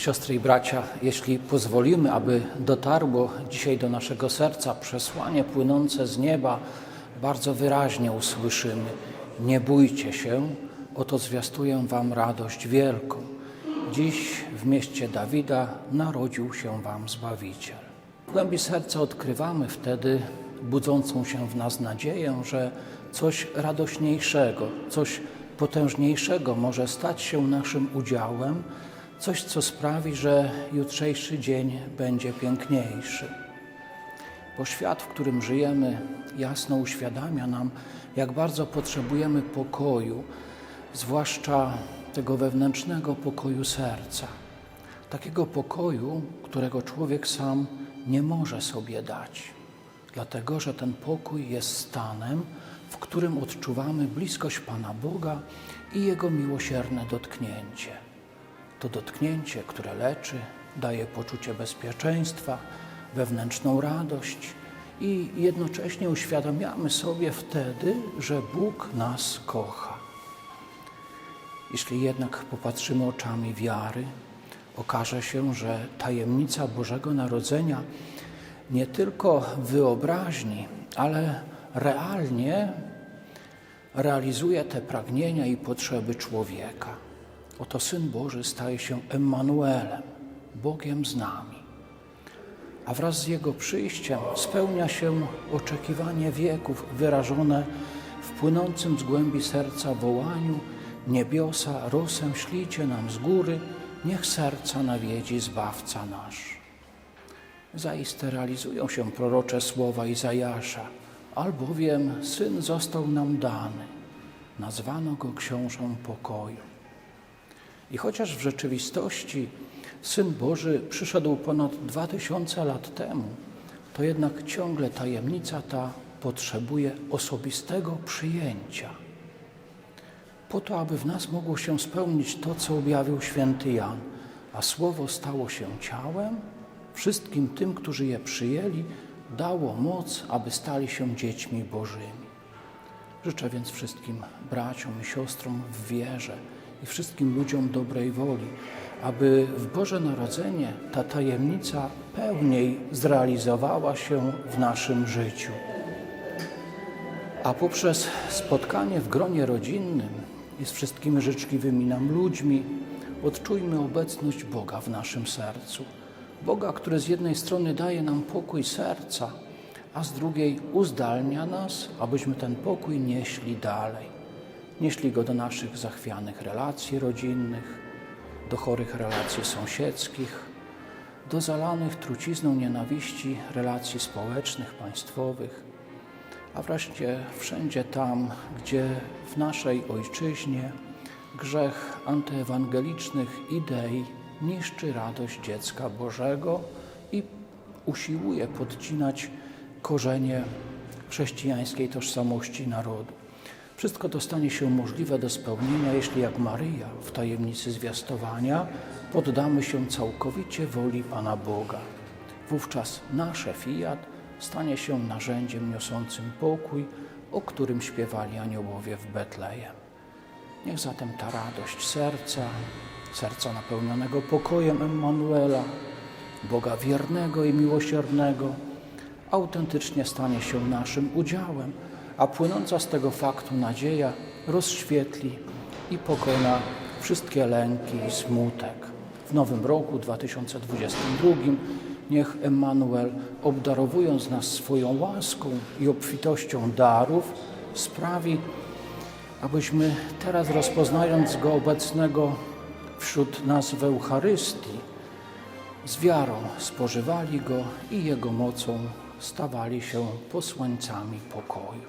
Siostry i bracia, jeśli pozwolimy, aby dotarło dzisiaj do naszego serca przesłanie płynące z nieba, bardzo wyraźnie usłyszymy: Nie bójcie się, oto zwiastuję Wam radość wielką. Dziś w mieście Dawida narodził się Wam Zbawiciel. W głębi serca odkrywamy wtedy budzącą się w nas nadzieję, że coś radośniejszego, coś potężniejszego może stać się naszym udziałem, coś, co sprawi, że jutrzejszy dzień będzie piękniejszy. Bo świat, w którym żyjemy, jasno uświadamia nam, jak bardzo potrzebujemy pokoju, zwłaszcza tego wewnętrznego pokoju serca. Takiego pokoju, którego człowiek sam nie może sobie dać, dlatego że ten pokój jest stanem, w którym odczuwamy bliskość Pana Boga i Jego miłosierne dotknięcie. To dotknięcie, które leczy, daje poczucie bezpieczeństwa, wewnętrzną radość i jednocześnie uświadamiamy sobie wtedy, że Bóg nas kocha. Jeśli jednak popatrzymy oczami wiary, okaże się, że tajemnica Bożego Narodzenia nie tylko wyobraźni, ale realnie realizuje te pragnienia i potrzeby człowieka. Oto Syn Boży staje się Emmanuelem, Bogiem z nami. A wraz z Jego przyjściem spełnia się oczekiwanie wieków wyrażone w płynącym z głębi serca wołaniu Niebiosa rosę ślicie nam z góry, niech serca nawiedzi Zbawca nasz. Zaiste realizują się prorocze słowa Izajasza, albowiem Syn został nam dany, nazwano Go Książą Pokoju. I chociaż w rzeczywistości Syn Boży przyszedł ponad dwa tysiące lat temu, to jednak ciągle tajemnica ta potrzebuje osobistego przyjęcia. Po to, aby w nas mogło się spełnić to, co objawił święty Jan, a Słowo stało się ciałem, wszystkim tym, którzy je przyjęli, dało moc, aby stali się dziećmi Bożymi. Życzę więc wszystkim braciom i siostrom w wierze i wszystkim ludziom dobrej woli, aby w Boże Narodzenie ta tajemnica pełniej zrealizowała się w naszym życiu. A poprzez spotkanie w gronie rodzinnym i z wszystkimi życzliwymi nam ludźmi odczujmy obecność Boga w naszym sercu. Boga, który z jednej strony daje nam pokój serca, a z drugiej uzdalnia nas, abyśmy ten pokój nieśli dalej. Nieśli go do naszych zachwianych relacji rodzinnych, do chorych relacji sąsiedzkich, do zalanych trucizną nienawiści relacji społecznych, państwowych, a wreszcie wszędzie tam, gdzie w naszej ojczyźnie grzech antyewangelicznych idei niszczy radość dziecka Bożego i usiłuje podcinać korzenie chrześcijańskiej tożsamości narodu. Wszystko to stanie się możliwe do spełnienia, jeśli jak Maryja w tajemnicy zwiastowania poddamy się całkowicie woli Pana Boga. Wówczas nasze fiat stanie się narzędziem niosącym pokój, o którym śpiewali aniołowie w Betlejem. Niech zatem ta radość serca, serca napełnionego pokojem Emmanuela, Boga wiernego i miłosiernego, autentycznie stanie się naszym udziałem, a płynąca z tego faktu nadzieja rozświetli i pokona wszystkie lęki i smutek. W nowym roku 2022 niech Emmanuel, obdarowując nas swoją łaską i obfitością darów, sprawi, abyśmy teraz rozpoznając Go obecnego wśród nas w Eucharystii, z wiarą spożywali Go i Jego mocą stawali się posłańcami pokoju.